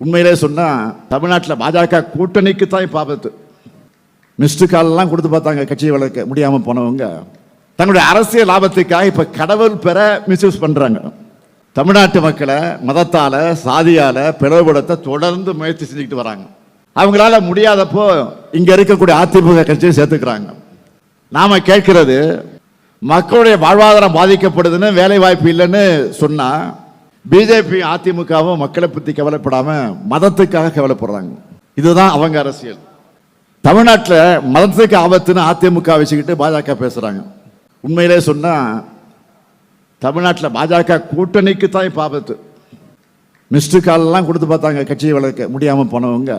உண்மையிலே சொன்னால் தமிழ்நாட்டில் பாஜக கூட்டணிக்கு தான் இப்ப மிஸ்டு கால்லாம் கொடுத்து பார்த்தாங்க கட்சியை வளர்க்க முடியாமல் போனவங்க. தங்களுடைய அரசியல் லாபத்துக்காக இப்போ கடவுள் பெற மிஸ்யூஸ் பண்ணுறாங்க தமிழ்நாட்டு மக்களை மதத்தால் சாதியால் பிளவுபடுத்த தொடர்ந்து முயற்சி செஞ்சுக்கிட்டு வராங்க. அவங்களால முடியாதப்போ இங்கே இருக்கக்கூடிய அதிமுக கட்சியை சேர்த்துக்கிறாங்க. நாம் கேட்கிறது மக்களுடைய வாழ்வாதாரம் பாதிக்கப்படுதுன்னு வேலை வாய்ப்பு இல்லைன்னு சொன்னால் பிஜேபி அதிமுகவும் மக்களை பற்றி கவலைப்படாமல் மதத்துக்காக கவலைப்படுறாங்க. இதுதான் அவங்க அரசியல். தமிழ்நாட்டில் மதத்துக்கு ஆபத்துன்னு அதிமுக வச்சுக்கிட்டு பாஜக பேசுகிறாங்க உண்மையிலே சொன்னால் தமிழ்நாட்டில் பாஜக கூட்டணிக்கு தான் இப்போ ஆபத்து. மிஸ்டு கால்லாம் கொடுத்து பார்த்தாங்க கட்சியை வளர்க்க முடியாமல் போனவங்க.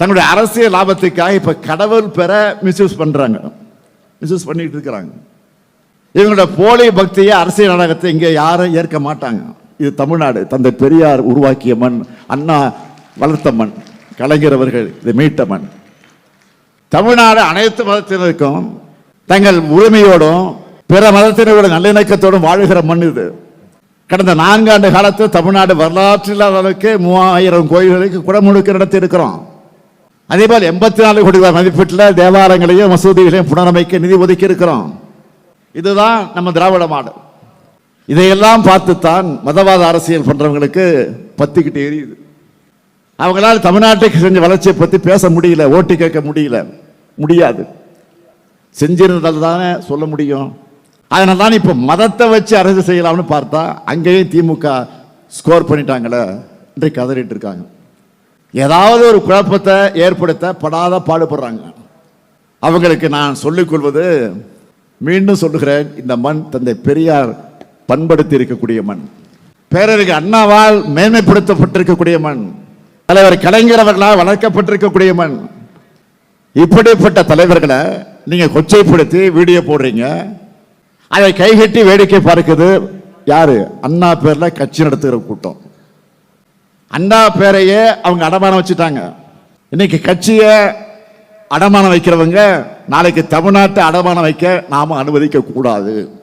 தங்களுடைய அரசியல் லாபத்துக்காக இப்போ கடவுள் பெற மிஸ்யூஸ் பண்ணுறாங்க மிஸ்யூஸ் பண்ணிகிட்டு இருக்கிறாங்க. இவங்களோட போலி பக்தியை அரசியல் நாடகத்தை இங்கே யாரும் ஏற்க மாட்டாங்க. இது தமிழ்நாடு. தந்தை பெரியார் உருவாக்கிய மண் அண்ணா வளர்த்த மண் கலைஞர் அவர்கள் இது மீட்ட மண். தமிழ்நாடு அனைத்து மதத்தினருக்கும் தங்கள் உரிமையோடும் பிற மதத்தினரோட நல்லிணக்கத்தோடும் வாழுகிற மண் இது. கடந்த நான்காண்டு காலத்தில் தமிழ்நாடு வரலாற்று இல்லாத அளவுக்கு மூவாயிரம் கோயில்களுக்கு குடமுழுக்கு நடத்தி இருக்கிறோம். அதே போல் எண்பத்தி நாலு கோடி ரூபாய் மதிப்பீட்டில் தேவாலயங்களையும் மசூதிகளையும் புனரமைக்க நிதி ஒதுக்கி இருக்கிறோம். இதுதான் நம்ம திராவிட மாடு இதையெல்லாம் பார்த்துத்தான் மதவாத அரசியல் பண்ணுறவங்களுக்கு பத்திக்கிட்டு எரியுது. அவங்களால் தமிழ்நாட்டுக்கு செஞ்ச வளர்ச்சியை பற்றி பேச முடியல ஓட்டு கேட்க முடியல முடியாது. செஞ்சிருந்தால் தானே சொல்ல முடியும். அதனால தான் இப்போ மதத்தை வச்சு அரசு செய்யலாம்னு பார்த்தா அங்கேயும் திமுக ஸ்கோர் பண்ணிட்டாங்களே இன்றைக்கு கதறிட்டு இருக்காங்க. ஏதாவது ஒரு குழப்பத்தை ஏற்படுத்த படாத பாடுபடுறாங்க. அவங்களுக்கு நான் சொல்லிக் கொள்வது மீண்டும் சொல்லுகிறேன் இந்த மண் தந்தை பெரியார் பண்படுத்தி இருக்கக்கூடிய மண். பேரறிஞர் அண்ணாவால் மேன்மைப்படுத்தப்பட்டிருக்கக்கூடிய மண். தலைவர் கலைஞர் அவர்களால் வளர்க்கப்பட்டிருக்கக்கூடிய மண். இப்படிப்பட்ட தலைவர்களை நீங்கள் கொச்சைப்படுத்தி வீடியோ போடுறீங்க. அதை கைகட்டி வேடிக்கை பார்க்குது யாரு? அண்ணா பேரில் கட்சி நடத்துகிற கூட்டம். அண்ணா பேரையே அவங்க அடமானம் வச்சுட்டாங்க. இன்னைக்கு கட்சியை அடமானம் வைக்கிறவங்க நாளைக்கு தமிழ்நாட்டை அடமானம் வைக்க நாம அனுமதிக்க கூடாது